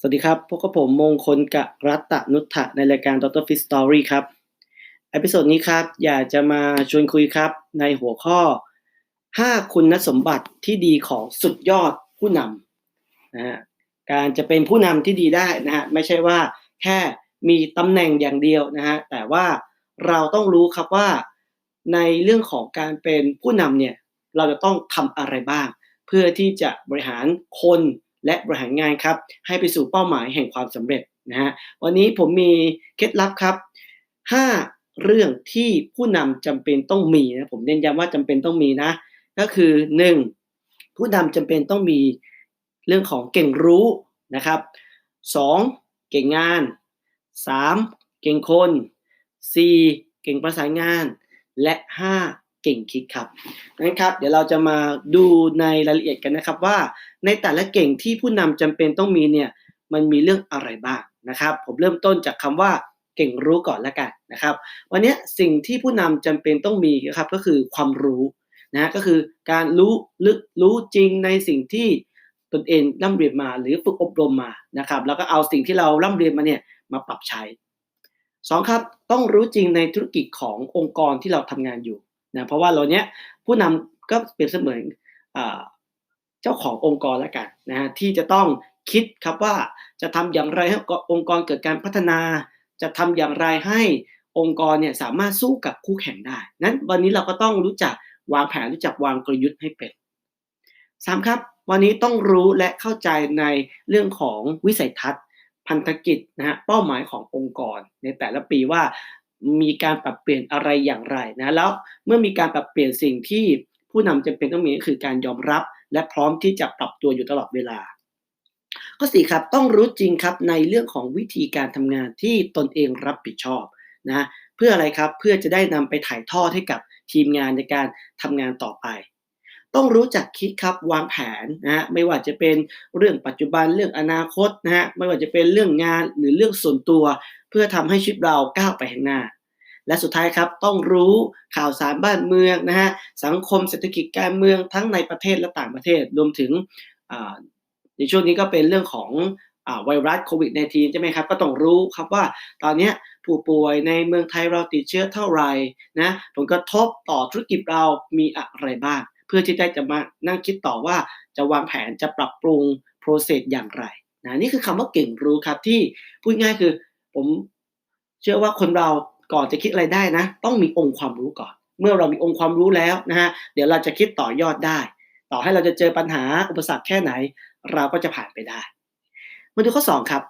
สวัสดีครับ พบกับผมมงคลกะรัตตนุทธะในรายการ Dr. Fit Story ครับเอพิโซดนี้ครับ อยากจะมาชวนคุยครับ ในหัวข้อ 5 คุณสมบัติที่ดีของสุดยอดผู้นำนะฮะการจะเป็นผู้นำที่ดีได้นะฮะไม่ใช่ว่าแค่มีตำแหน่งอย่างเดียวนะฮะแต่ว่าเราต้องรู้ครับว่าในเรื่องของการเป็นผู้นำเนี่ยเราจะต้องทำอะไรบ้าง เพื่อที่จะบริหารคน และบริหารงานครับให้ไปสู่เป้าหมายแห่งความสำเร็จนะฮะวันนี้ผมมีเคล็ดลับครับ 5 เรื่องที่ผู้นำจำเป็นต้องมีนะผมเน้นย้ำว่าจำเป็นต้องมีนะ ก็คือ 1. ผู้นำจำเป็นต้องมีเรื่องของเก่งรู้นะครับ 2. เก่งงาน 3. เก่งคน 4. เก่งประสานงาน และ 5. เก่งคิดครับงั้นครับ เดี๋ยวเราจะมาดูในรายละเอียดกันนะครับว่า ในแต่ละเก่งที่ผู้นำจำเป็นต้องมีเนี่ยมันมีเรื่องอะไรบ้างนะครับ ผมเริ่มต้นจากคำว่าเก่งรู้ก่อนละกันนะครับ วันนี้สิ่งที่ผู้นำจำเป็นต้องมีนะครับก็คือความรู้นะก็คือการรู้ลึกรู้จริงในสิ่งที่ตนเองร่ำเรียนมาหรือฝึกอบรมมานะครับ แล้วก็เอาสิ่งที่เราร่ำเรียนมาเนี่ยมาปรับใช้สองครับต้องรู้จริงในธุรกิจขององค์กรที่เราทำงานอยู่ นะเพราะว่าเราเนี้ยผู้นำก็เปรียบเสมือนเจ้าขององค์กรแล้วกันนะฮะที่จะต้องคิดครับว่าจะทำอย่างไรให้องค์กรเกิดการพัฒนา จะทำอย่างไรให้องค์กรเนี่ยสามารถสู้กับคู่แข่งได้ นั้นวันนี้เราก็ต้องรู้จักวางแผนรู้จักวางกลยุทธ์ให้เป็นสามครับ วันนี้ต้องรู้และเข้าใจในเรื่องของวิสัยทัศน์ พันธกิจนะฮะเป้าหมายขององค์กรในแต่ละปีว่า มีการปรับเปลี่ยนอะไรอย่างไรนะแล้วเมื่อมีการปรับเปลี่ยนสิ่งที่ผู้นำจำเป็นต้องมีก็คือการยอมรับ และพร้อมที่จะปรับตัวอยู่ตลอดเวลา ข้อสี่ครับต้องรู้จริงครับในเรื่องของวิธีการทำงานที่ตนเองรับผิดชอบนะเพื่ออะไรครับเพื่อจะได้นำไปถ่ายทอดให้กับทีมงานในการทำงานต่อไป ต้องรู้จักคิดครับวางแผนนะฮะไม่ว่าจะเป็นเรื่องปัจจุบันเรื่องอนาคตนะฮะไม่ว่าจะเป็นเรื่องงานหรือเรื่องส่วนตัว เพื่อทำให้ชีวิตเราก้าวไปข้างหน้า และสุดท้ายครับต้องรู้ข่าวสารบ้านเมืองนะฮะสังคมเศรษฐกิจการเมืองทั้งในประเทศและต่างประเทศรวมถึงในช่วงนี้ก็เป็นเรื่องของไวรัสโควิด -19 ใช่ไหมครับ ก็ต้องรู้ครับว่าตอนนี้ผู้ป่วยในเมืองไทยเราติดเชื้อเท่าไหร่นะผลกระทบต่อธุรกิจเรามีอะไรบ้าง เพื่อที่ได้จะมานั่งคิดต่อว่าจะวางแผนจะปรับปรุงโปรเซสอย่างไรนะนี่คือคำว่าเก่งรู้ครับที่พูดง่ายคือผมเชื่อว่าคนเรา ก่อนจะคิดอะไรได้นะ ต้องมีองค์ความรู้ก่อน เมื่อเรามีองค์ความรู้แล้วนะฮะเดี๋ยวเราจะคิดต่อยอดได้ ต่อให้เราจะเจอปัญหาอุปสรรคแค่ไหน เราก็จะผ่านไปได้ มาดูข้อ 2 ครับ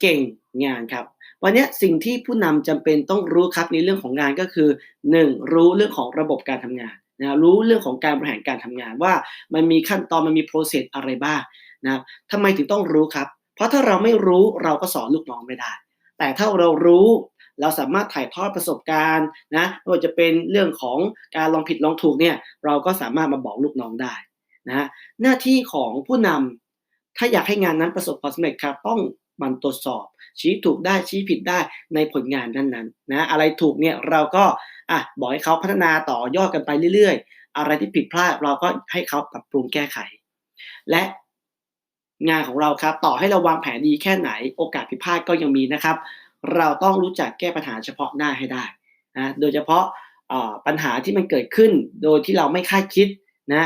เก่งงานครับ วันนี้สิ่งที่ผู้นำจำเป็นต้องรู้ครับในเรื่องของงานก็คือ 1. รู้เรื่องของระบบการทำงานนะรู้เรื่องของการบริหารการทำงานว่ามันมีขั้นตอนมันมีโปรเซสอะไรบ้างนะทำไมถึงต้องรู้ครับ เพราะถ้าเราไม่รู้เราก็สอนลูกน้องไม่ได้ แต่ถ้าเรารู้ เราสามารถถ่ายทอดประสบการณ์นะไม่ว่าจะเป็นเรื่องของการลองผิดลองถูกเนี่ยเราก็สามารถมาบอกลูกน้องได้นะหน้าที่ของผู้นำถ้าอยากให้งานนั้นประสบความสำเร็จครับต้องมันตรวจสอบ ชี้ถูกได้ชี้ผิดได้ในผลงานนั้นๆนะอะไรถูกเนี่ยเราก็อะบอกให้เขาพัฒนาต่อยอดกันไปเรื่อยๆ อะไรที่ผิดพลาดเราก็ให้เขาปรับปรุงแก้ไข และงานของเราครับ ต่อให้เราวางแผนดีแค่ไหนโอกาสผิดพลาดก็ยังมีนะครับ เราต้องรู้จักแก้ปัญหาเฉพาะหน้าให้ได้นะโดยเฉพาะปัญหาที่มันเกิดขึ้นโดยที่เราไม่คาดคิดนะ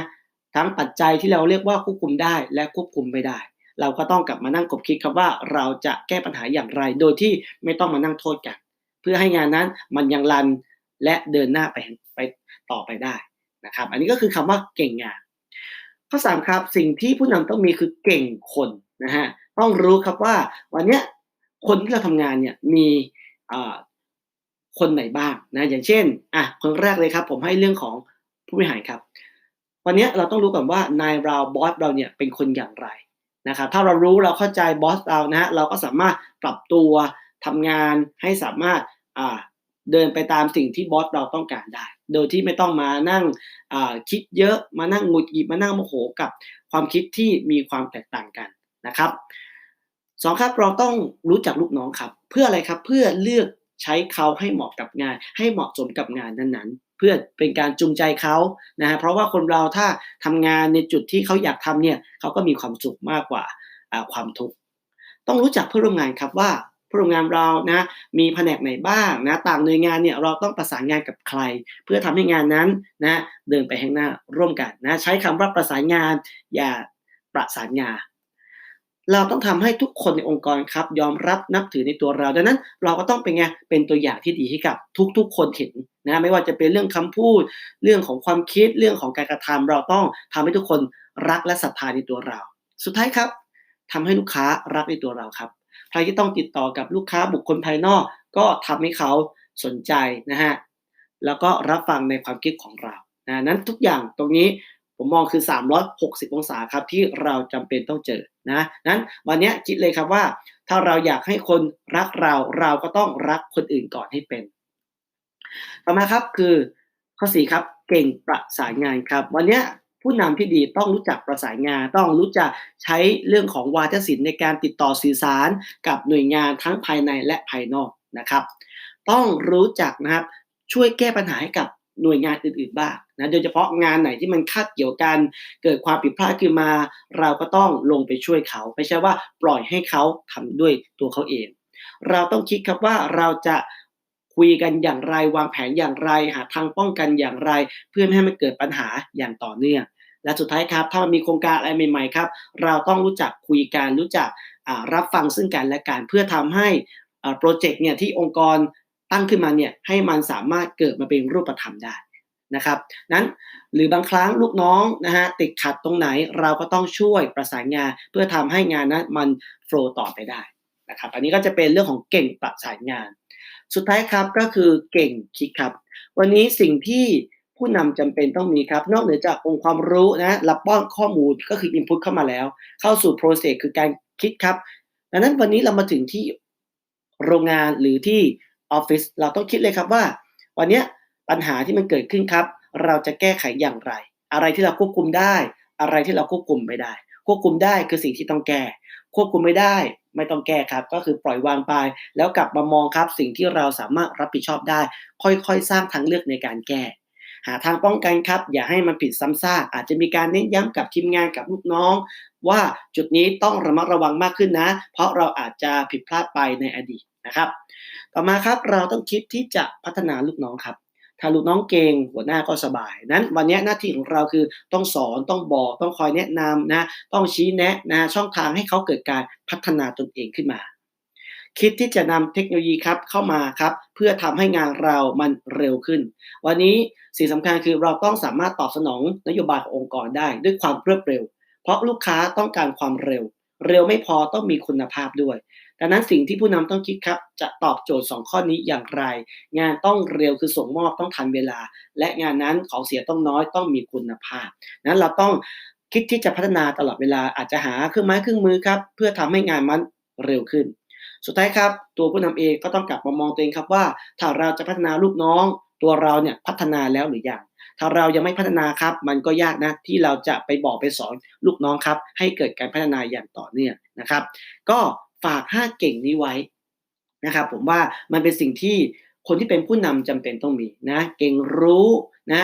ทั้งปัจจัยที่เราเรียกว่าควบคุมได้และควบคุมไม่ได้ เราก็ต้องกลับมานั่งกบคิดครับว่าเราจะแก้ปัญหาอย่างไร โดยที่ไม่ต้องมานั่งโทษกัน เพื่อให้งานนั้นมันยังรันและเดินหน้าไปไปต่อไปได้นะครับ อันนี้ก็คือคำว่าเก่งงาน ข้อ3ครับสิ่งที่ผู้นำต้องมีคือเก่งคนนะฮะต้องรู้ครับว่าวันนี้ คนที่เราทำงานเนี่ยมีคนไหนบ้างนะอย่างเช่นอะคนแรกเลยครับ ผมให้เรื่องของผู้บริหารครับ วันนี้เราต้องรู้ก่อนว่านายเราบอสเราเนี่ยเป็นคนอย่างไรนะครับถ้าเรารู้เราเข้าใจบอสเรานะฮะเราก็สามารถปรับตัวทำงานให้สามารถอ่าเดินไปตามสิ่งที่บอสเราต้องการได้ โดยที่ไม่ต้องมานั่งคิดเยอะมานั่งหงุดหงิดมานั่งโมโหกับความคิดที่มีความแตกต่างกันนะครับ สองครับเราต้องรู้จักลูกน้องครับ เพื่ออะไรครับเพื่อเลือกใช้เขาให้เหมาะกับงาน ให้เหมาะสมกับงานนั้นๆ เพื่อเป็นการจูงใจเขานะฮะเพราะว่าคนเราถ้าทำงานในจุดที่เขาอยากทำเนี่ยเขาก็มีความสุขมากกว่าความทุกข์ต้องรู้จักเพื่อนร่วมงานครับว่าเพื่อนร่วมงานเรานะมีแผนกไหนบ้างนะต่างหน่วยงานเนี่ยเราต้องประสานงานกับใคร เพื่อทำให้งานนั้นนะเดินไปข้างหน้าร่วมกันนะใช้คำว่าประสานงานอย่าประสานงาน เราต้องทำให้ทุกคนในองค์กรครับ ยอมรับนับถือในตัวเราดังนั้นเราก็ต้องเป็นไงเป็นตัวอย่างที่ดีให้กับทุกๆ คนเห็นนะไม่ว่าจะเป็นเรื่องคำพูด เรื่องของความคิดเรื่องของการกระทำเราต้องทำให้ทุกคนรักและศรัทธาในตัวเรา สุดท้ายครับทำให้ลูกค้ารักในตัวเราครับ ใครที่ต้องติดต่อกับลูกค้าบุคคลภายนอก ก็ทำให้เขาสนใจนะฮะแล้วก็รับฟังในความคิดของเรานะนั้นทุกอย่างตรงนี้ ผมมองคือ 360 องศาครับที่เราจำเป็นต้องเจอนะนั้นวันนี้คิดเลยครับว่า ถ้าเราอยากให้คนรักเราเราก็ต้องรักคนอื่นก่อนให้เป็น ต่อมาครับคือข้อ4ครับเก่งประสานงานครับ วันนี้ผู้นำที่ดีต้องรู้จักประสานงาน ต้องรู้จักใช้เรื่องของวาทศิลป์ในการติดต่อสื่อสารกับหน่วยงานทั้งภายในและภายนอกนะครับ ต้องรู้จักนะครับช่วยแก้ปัญหาให้กับ หน่วยงานอื่นๆบ้างนะโดยเฉพาะงานไหนที่มันคาดเกี่ยวกันเกิดความผิดพลาดขึ้นมา เราก็ต้องลงไปช่วยเขา ไม่ใช่ว่าปล่อยให้เขาทำด้วยตัวเขาเอง เราต้องคิดครับว่าเราจะคุยกันอย่างไรวางแผนอย่างไร หาทางป้องกันอย่างไร เพื่อไม่ให้มันเกิดปัญหาอย่างต่อเนื่อง และสุดท้ายครับ ถ้ามันมีโครงการอะไรใหม่ๆครับ เราต้องรู้จักคุยกันรู้จักรับฟังซึ่งกันและกันเพื่อทำให้โปรเจกต์เนี่ยที่องค์กร ตั้งขึ้นมาเนี่ยให้มันสามารถเกิดมาเป็นรูปธรรมได้นะครับนั้นหรือบางครั้งลูกน้องนะฮะติดขัดตรงไหนเราก็ต้องช่วยประสานงานเพื่อทำให้งานนั้นมันโฟล์ต่อไปได้นะครับอันนี้ก็จะเป็นเรื่องของเก่งประสานงาน สุดท้ายครับก็คือเก่งคิดครับ วันนี้สิ่งที่ผู้นำจำเป็นต้องมีครับ นอกเหนือจากองค์ความรู้นะรับป้อนข้อมูลก็คือ input เข้ามาแล้ว เข้าสู่ process คือการคิดครับ ดังนั้นวันนี้เรามาถึงที่โรงงานหรือที่ ออฟฟิศเราต้องคิดเลยครับว่า วันนี้ปัญหาที่มันเกิดขึ้นครับ เราจะแก้ไขอย่างไร อะไรที่เราควบคุมได้ อะไรที่เราควบคุมไม่ได้ ควบคุมได้คือสิ่งที่ต้องแก้ ควบคุมไม่ได้ ไม่ต้องแก้ครับ ก็คือปล่อยวางไป แล้วกลับมามองครับ สิ่งที่เราสามารถรับผิดชอบได้ ค่อยๆ สร้างทางเลือกในการแก้ หาทางป้องกันครับ อย่าให้มันผิดซ้ำซากอาจจะมีการเน้นย้ำกับทีมงานกับลูกน้อง ว่าจุดนี้ต้องระมัดระวังมากขึ้นนะ เพราะเราอาจจะผิดพลาดไปในอดีต นะครับ ต่อมาครับเราต้องคิดที่จะพัฒนาลูกน้องครับ ถ้าลูกน้องเก่งหัวหน้าก็สบาย นั้นวันนี้หน้าที่ของเราคือต้องสอนต้องบอก ต้องคอยแนะนำนะต้องชี้แนะนะช่องทางให้เขาเกิดการพัฒนาตนเองขึ้นมา คิดที่จะนำเทคโนโลยีครับเข้ามาครับ เพื่อทำให้งานเรามันเร็วขึ้น วันนี้สิ่งสำคัญคือเราต้องสามารถตอบสนองนโยบายขององค์กรได้ด้วยความรวดเร็ว เพราะลูกค้าต้องการความเร็ว เร็วไม่พอต้องมีคุณภาพด้วย ดังนั้นสิ่งที่ผู้นำต้องคิดครับ จะตอบโจทย์ 2 ข้อนี้อย่างไร งานต้องเร็วคือส่งมอบต้องทันเวลา และงานนั้นของเสียต้องน้อยต้องมีคุณภาพ นั้นเราต้องคิดที่จะพัฒนาตลอดเวลาอาจจะหาเครื่องไม้เครื่องมือครับ เพื่อทำให้งานมันเร็วขึ้น สุดท้ายครับ ตัวผู้นำเองก็ต้องกลับมามองตัวเองครับว่า ถ้าเราจะพัฒนาลูกน้อง ตัวเราเนี่ยพัฒนาแล้วหรือยัง ถ้าเรายังไม่พัฒนาครับ มันก็ยากนะที่เราจะไปบอกไปสอนลูกน้องครับ ให้เกิดการพัฒนาอย่างต่อเนื่องนะครับ ก็ฝาก 5 เก่งนี้ไว้นะครับ ผมว่ามันเป็นสิ่งที่คนที่เป็นผู้นำจำเป็นต้องมีนะ เก่งรู้นะ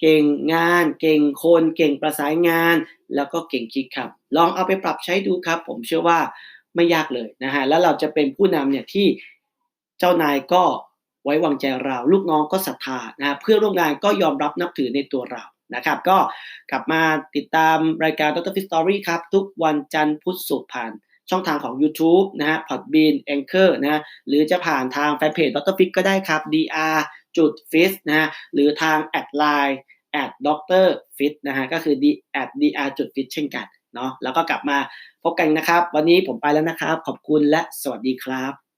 เก่งงาน เก่งคน เก่งประสานงาน แล้วก็เก่งคิดครับ ลองเอาไปปรับใช้ดูครับ ผมเชื่อว่าไม่ยากเลยนะฮะแล้วเราจะเป็นผู้นำเนี่ยที่เจ้านายก็ ว้วางใจเรา ลูกน้องก็ศรัทธานะเพื่อร่วมงานก็ยอมรับนับถือในตัวเรานะครับ ก็กลับมาติดตามรายการ Dr. Fit Story ครับ ทุกวันจันทร์พุธศุกร์ผ่านช่องทางของ YouTube นะฮะ Podbean Anchor นะหรือจะผ่านทางแฟนเพจ Dr. Fit ก็ได้ครับ dr จุด fit นะฮะหรือทางแอดไลน์ at Dr. Fit นะฮะก็คือ d at dr จุด fit เช่นกันเนาะแล้วก็กลับมาพบกันนะครับ วันนี้ผมไปแล้วนะครับ ขอบคุณและสวัสดีครับ